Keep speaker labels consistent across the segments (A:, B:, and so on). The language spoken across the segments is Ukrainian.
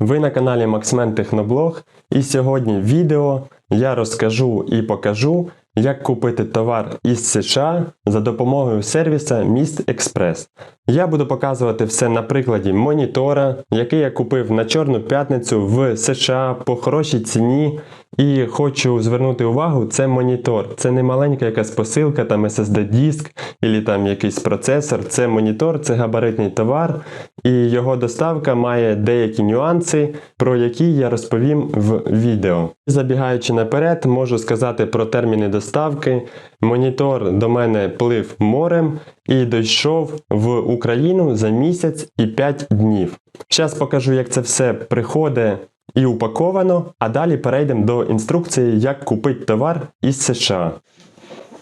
A: Ви на каналі Максмен Техноблог. І сьогодні відео я розкажу і покажу, як купити товар із США за допомогою сервіса Міст Експрес. Я буду показувати все на прикладі монітора, який я купив на Чорну п'ятницю в США по хорошій ціні. І хочу звернути увагу, це монітор. Це не маленька якась посилка, там SSD-диск, або там якийсь процесор. Це монітор, це габаритний товар, і його доставка має деякі нюанси, про які я розповім в відео. Забігаючи наперед, можу сказати про терміни доставки. Монітор до мене плив морем і дійшов в Україну за місяць і 5 днів. Зараз покажу, як це все приходить і упаковано, а далі перейдемо до інструкції, як купити товар із США.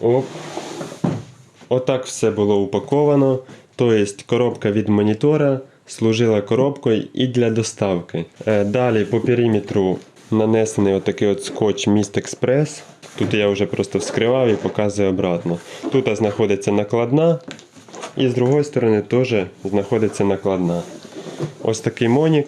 A: Оп. Отак все було упаковано. Тобто коробка від монітора служила коробкою і для доставки. Е, Далі по периметру нанесений отакий от скотч Міст Експрес. Тут я вже просто вскривав і показую обратно. Тут знаходиться накладна, і з другої сторони теж знаходиться накладна. Ось такий монік.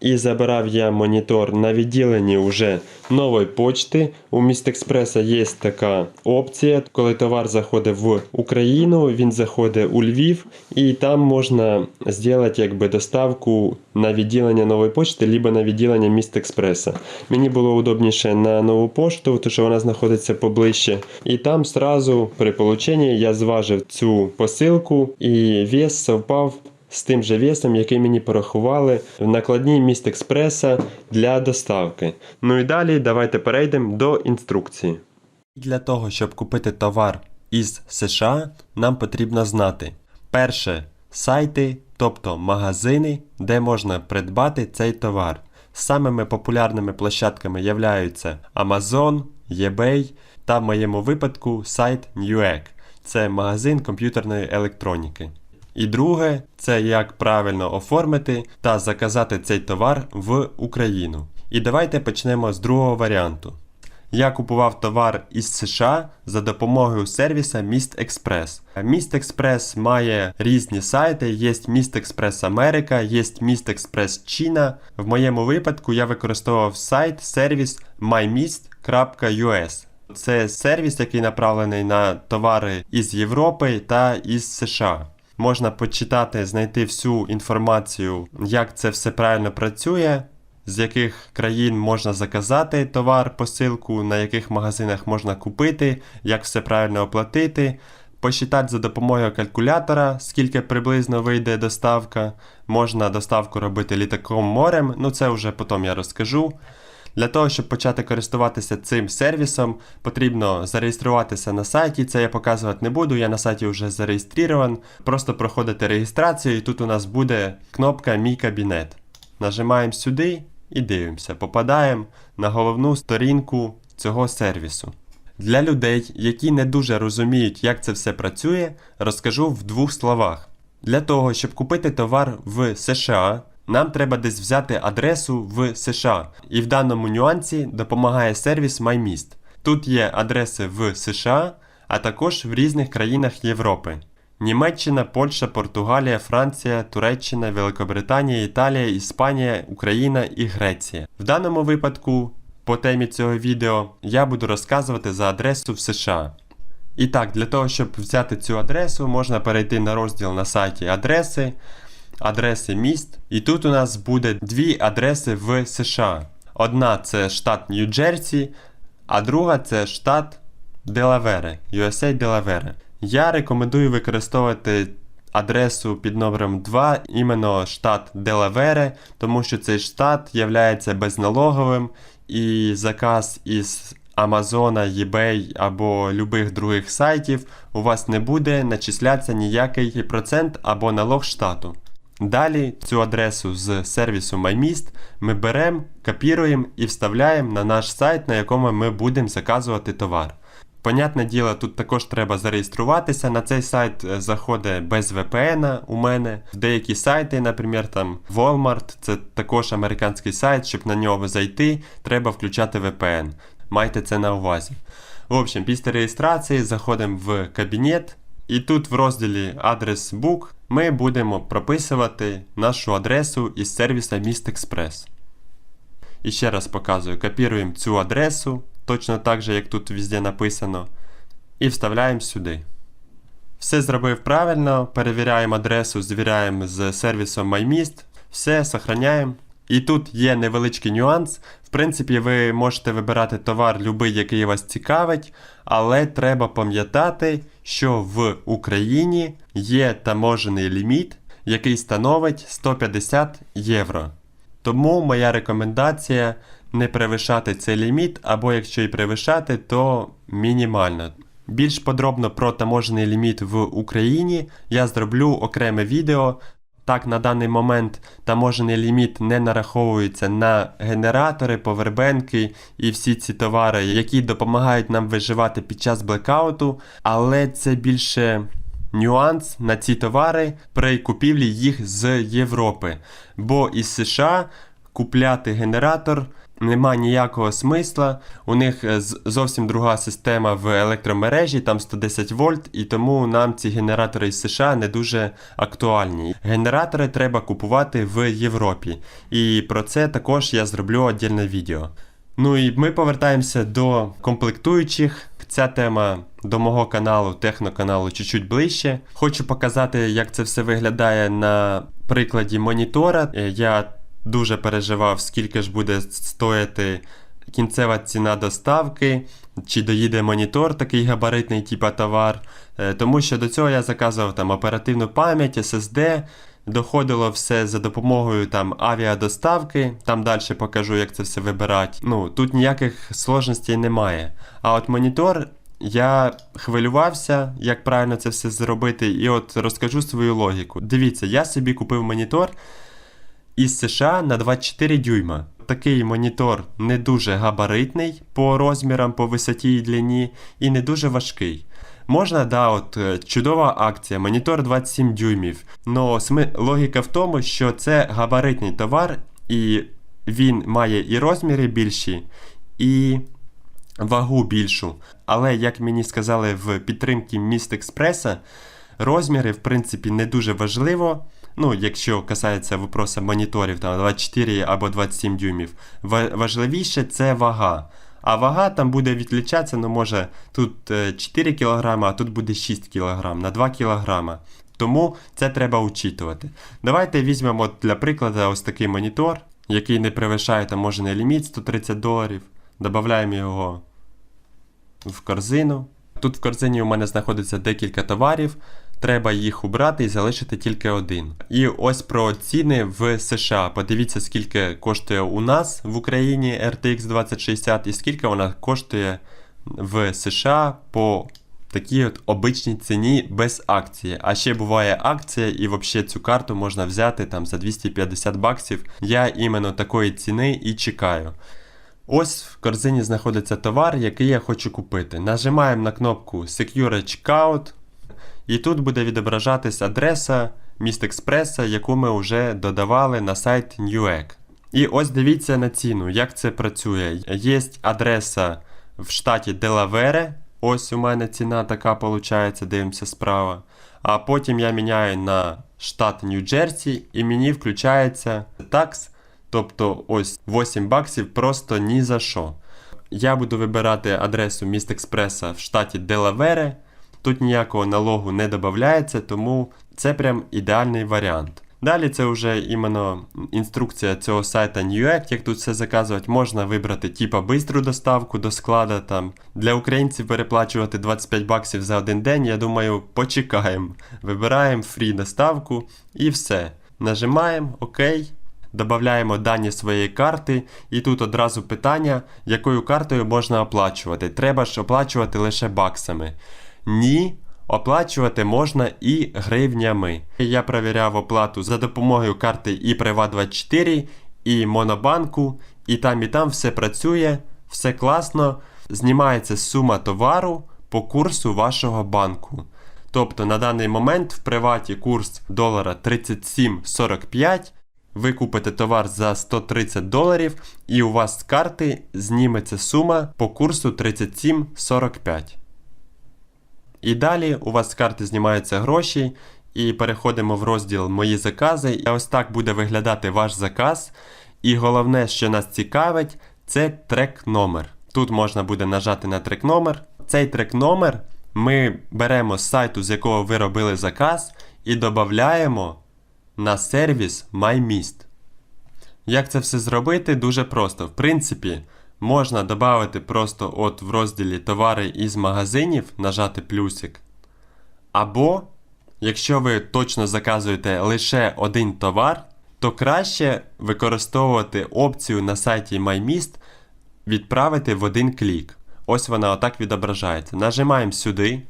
A: І забирав я монітор на відділенні вже нової почти. У Містекспреса є така опція, коли товар заходить в Україну, він заходить у Львів, і там можна зробити якби доставку на відділення нової почти, либо на відділення Містекспреса. Мені було удобніше на нову пошту, тому що вона знаходиться поближче. І там сразу при полученні я зважив цю посилку, і вес совпав з тим же весом, який мені порахували в накладній міст експреса для доставки. Ну і далі давайте перейдемо до інструкції. Для того, щоб купити товар із США, нам потрібно знати перше сайти, тобто магазини, де можна придбати цей товар. Самими популярними площадками являються Amazon, eBay та в моєму випадку сайт Newegg. Це магазин комп'ютерної електроніки. І друге, це як правильно оформити та заказати цей товар в Україну. І давайте почнемо з другого варіанту. Я купував товар із США за допомогою сервіса Міст Експрес. Міст Експрес має різні сайти, є Міст Експрес Америка, є Міст Експрес Чина. В моєму випадку я використовував сайт сервіс mymist.us. Це сервіс, який направлений на товари із Європи та із США. Можна почитати, знайти всю інформацію, як це все правильно працює, з яких країн можна заказати товар, посилку, на яких магазинах можна купити, як все правильно оплатити. Посчитати за допомогою калькулятора, скільки приблизно вийде доставка. Можна доставку робити літаком морем, ну це вже потім я розкажу. Для того, щоб почати користуватися цим сервісом, потрібно зареєструватися на сайті. Це я показувати не буду, я на сайті вже зареєстрований. Просто проходите реєстрацію, і тут у нас буде кнопка Мій кабінет. Нажимаємо сюди і дивимося. Попадаємо на головну сторінку цього сервісу. Для людей, які не дуже розуміють, як це все працює, розкажу в двох словах. Для того, щоб купити товар в США, нам треба десь взяти адресу в США, і в даному нюансі допомагає сервіс MyMist. Тут є адреси в США, а також в різних країнах Європи: Німеччина, Польща, Португалія, Франція, Туреччина, Великобританія, Італія, Іспанія, Україна і Греція. В даному випадку, по темі цього відео, я буду розказувати за адресу в США. І так, для того, щоб взяти цю адресу, можна перейти на розділ на сайті адреси адреси міст. І тут у нас буде дві адреси в США. Одна це штат Нью-Джерсі, а друга це штат Делавере, USA Делавере. Я рекомендую використовувати адресу під номером 2, іменно штат Делавере, тому що цей штат є безналоговим і заказ із Амазона, eBay або любих других сайтів у вас не буде начислятися ніякий процент або налог штату. Далі цю адресу з сервісу MyMist ми беремо, копіруємо і вставляємо на наш сайт, на якому ми будемо заказувати товар. Понятне діло, тут також треба зареєструватися. На цей сайт е, заходить без VPN у мене. Деякі сайти, наприклад, там Walmart, це також американський сайт, щоб на нього зайти, треба включати VPN. Майте це на увазі. В общем, після реєстрації заходимо в кабінет, і тут в розділі Адрес Book ми будемо прописувати нашу адресу із сервіса Експрес. І ще раз показую, копіруємо цю адресу, точно так же, як тут везде написано, і вставляємо сюди. Все зробив правильно, перевіряємо адресу, звіряємо з сервісом MyMist, все, сохраняємо. І тут є невеличкий нюанс. В принципі, ви можете вибирати товар любий, який вас цікавить, але треба пам'ятати, що в Україні є таможений ліміт, який становить 150 євро. Тому моя рекомендація не перевищати цей ліміт, або якщо і перевищати, то мінімально. Більш подробно про таможений ліміт в Україні я зроблю окреме відео. Так, на даний момент таможений ліміт не нараховується на генератори, повербенки і всі ці товари, які допомагають нам виживати під час блекауту, але це більше нюанс на ці товари при купівлі їх з Європи. Бо із США купляти генератор нема ніякого смисла. У них е, зовсім друга система в електромережі, там 110 вольт, і тому нам ці генератори із США не дуже актуальні. Генератори треба купувати в Європі. І про це також я зроблю отдільне відео. Ну і ми повертаємося до комплектуючих. Ця тема до мого каналу, техноканалу, чуть-чуть ближче. Хочу показати, як це все виглядає на прикладі монітора. Е, Я дуже переживав, скільки ж буде стояти кінцева ціна доставки, чи доїде монітор такий габаритний, типа товар. Е, Тому що до цього я заказував там оперативну пам'ять, SSD. Доходило все за допомогою там авіадоставки, там далі покажу, як це все вибирати. Ну, тут ніяких сложностей немає. А от монітор, я хвилювався, як правильно це все зробити, і от розкажу свою логіку. Дивіться, я собі купив монітор із США на 24 дюйма. Такий монітор не дуже габаритний по розмірам, по висоті і длині, і не дуже важкий. Можна, да, от е, чудова акція, монітор 27 дюймів. Но логіка в тому, що це габаритний товар, і він має і розміри більші, і вагу більшу. Але, як мені сказали в підтримці Міст Експреса, розміри, в принципі, не дуже важливо. Ну, якщо касається вопроса моніторів, там 24 або 27 дюймів. Важливіше це вага. А вага там буде відлічатися, ну може тут е, 4 кг, а тут буде 6 кг на 2 кг. Тому це треба учитувати. Давайте візьмемо для прикладу ось такий монітор, який не перевищає таможений ліміт 130 доларів. Додаємо його в корзину. Тут в корзині у мене знаходиться декілька товарів. Треба їх убрати і залишити тільки один. І ось про ціни в США. Подивіться, скільки коштує у нас в Україні RTX 2060 і скільки вона коштує в США по такій от обичній ціні без акції. А ще буває акція, і взагалі цю карту можна взяти там за 250 баксів. Я іменно такої ціни і чекаю. Ось в корзині знаходиться товар, який я хочу купити. Нажимаємо на кнопку Secure Checkout, і тут буде відображатись адреса міст Експреса, яку ми вже додавали на сайт Newegg. І ось дивіться на ціну, як це працює. Є адреса в штаті Делавере. Ось у мене ціна така виходить, дивимося справа. А потім я міняю на штат Нью-Джерсі і мені включається такс. Тобто ось 8 баксів просто ні за що. Я буду вибирати адресу міст Експреса в штаті Делавере. Тут ніякого налогу не додається, тому це прям ідеальний варіант. Далі це вже іменно інструкція цього сайта Newegg, як тут все заказувати. Можна вибрати типа бистру доставку до склада. Там. Для українців переплачувати 25 баксів за один день, я думаю, почекаємо. Вибираємо фрі доставку і все. Нажимаємо ОК. Додаємо дані своєї карти, і тут одразу питання, якою картою можна оплачувати. Треба ж оплачувати лише баксами. Ні, оплачувати можна і гривнями. Я перевіряв оплату за допомогою карти і Privat24, і Монобанку, і там, і там все працює, все класно. Знімається сума товару по курсу вашого банку. Тобто на даний момент в приваті курс долара 37,45. Ви купите товар за 130 доларів, і у вас з карти зніметься сума по курсу 37,45. І далі у вас з карти знімаються гроші, і переходимо в розділ Мої закази. І ось так буде виглядати ваш заказ. І головне, що нас цікавить, це трек номер. Тут можна буде нажати на трек номер. Цей трек номер ми беремо з сайту, з якого ви робили заказ, і додаємо на сервіс MyMist. Як це все зробити? Дуже просто. В принципі, можна додати просто от в розділі товари із магазинів, нажати плюсик. Або, якщо ви точно заказуєте лише один товар, то краще використовувати опцію на сайті MyMist відправити в один клік. Ось вона отак відображається. Нажимаємо сюди.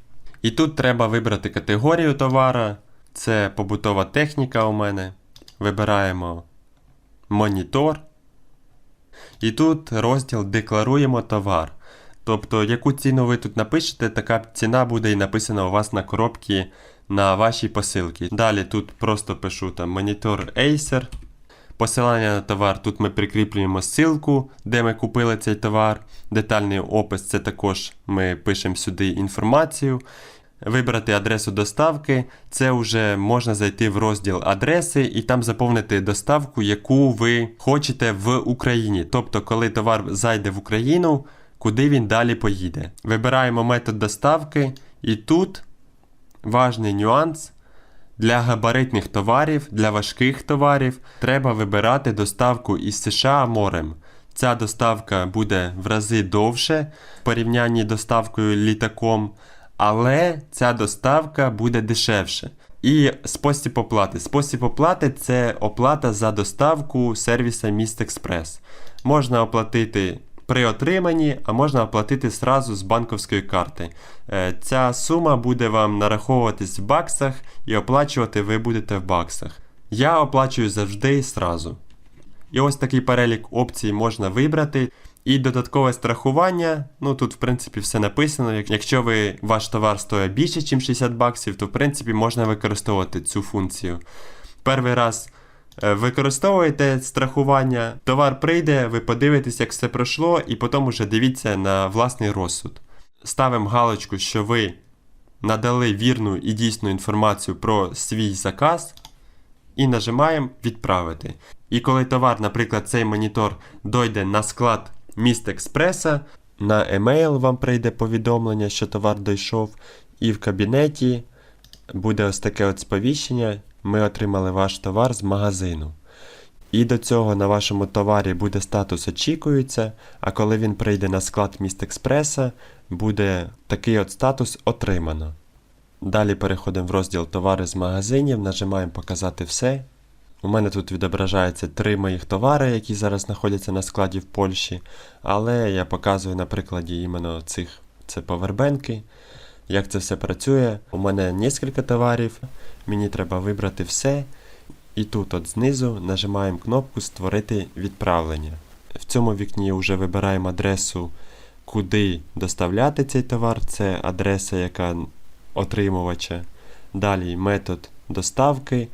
A: І тут треба вибрати категорію товара. Це побутова техніка у мене. Вибираємо монітор. І тут розділ Декларуємо товар. Тобто, яку ціну ви тут напишете, така ціна буде і написана у вас на коробці на вашій посилці. Далі тут просто пишу там монітор Acer. Посилання на товар тут ми прикріплюємо ссылку, де ми купили цей товар. Детальний опис це також ми пишемо сюди інформацію. Вибрати адресу доставки, це вже можна зайти в розділ адреси і там заповнити доставку, яку ви хочете в Україні. Тобто, коли товар зайде в Україну, куди він далі поїде. Вибираємо метод доставки, і тут важний нюанс. Для габаритних товарів, для важких товарів треба вибирати доставку із США морем. Ця доставка буде в рази довше в порівнянні з доставкою літаком, але ця доставка буде дешевше. І спосіб оплати. Спосіб оплати це оплата за доставку сервіса Міст Експрес. Можна оплатити при отриманні, а можна оплатити зразу з банковської карти. Е, Ця сума буде вам нараховуватись в баксах і оплачувати ви будете в баксах. Я оплачую завжди і зразу. І ось такий перелік опцій можна вибрати. І додаткове страхування, ну тут в принципі все написано. Якщо ви, ваш товар стоїть більше, ніж 60 баксів, то в принципі можна використовувати цю функцію. Перший раз е, використовуєте страхування, товар прийде, ви подивитесь, як все пройшло, і потім уже дивіться на власний розсуд. Ставимо галочку, що ви надали вірну і дійсну інформацію про свій заказ, і нажимаємо відправити. І коли товар, наприклад, цей монітор дойде на склад міст експреса, на емейл вам прийде повідомлення, що товар дійшов, і в кабінеті буде ось таке от сповіщення. Ми отримали ваш товар з магазину. І до цього на вашому товарі буде статус очікується, а коли він прийде на склад міст експреса, буде такий от статус отримано. Далі переходимо в розділ Товари з магазинів, нажимаємо Показати все. У мене тут відображаються три моїх товари, які зараз знаходяться на складі в Польщі. Але я показую на прикладі іменно цих це повербенки. Як це все працює. У мене кілька товарів, мені треба вибрати все. І тут от знизу нажимаємо кнопку Створити відправлення. В цьому вікні вже вибираємо адресу, куди доставляти цей товар. Це адреса, яка отримувача. Далі метод доставки.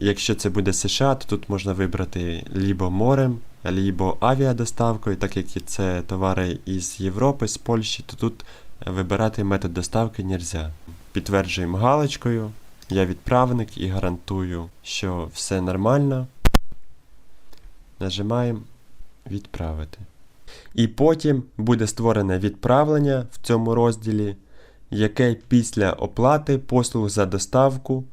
A: Якщо це буде США, то тут можна вибрати лібо морем, лібо авіадоставкою, так як це товари із Європи, з Польщі, то тут вибирати метод доставки нельзя. Підтверджуємо галочкою. Я відправник і гарантую, що все нормально. Нажимаємо відправити. І потім буде створене відправлення в цьому розділі, яке після оплати послуг за доставку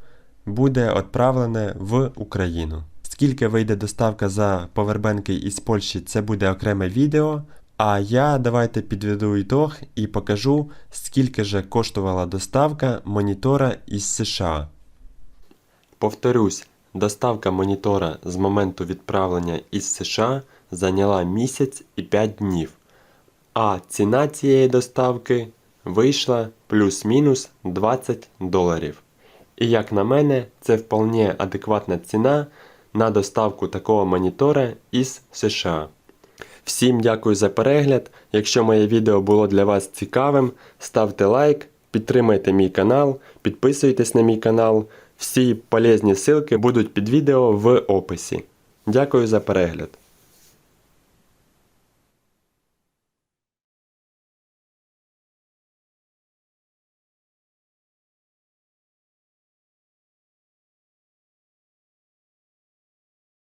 A: буде відправлене в Україну. Скільки вийде доставка за повербенки із Польщі, це буде окреме відео. А я давайте підведу ітог і покажу, скільки же коштувала доставка монітора із США. Повторюсь, доставка монітора з моменту відправлення із США зайняла місяць і 5 днів. А ціна цієї доставки вийшла плюс-мінус 20 доларів. І як на мене, це вполне адекватна ціна на доставку такого монітора із США. Всім дякую за перегляд. Якщо моє відео було для вас цікавим, ставте лайк, підтримайте мій канал, підписуйтесь на мій канал. Всі полезні ссылки будуть під відео в описі. Дякую за перегляд.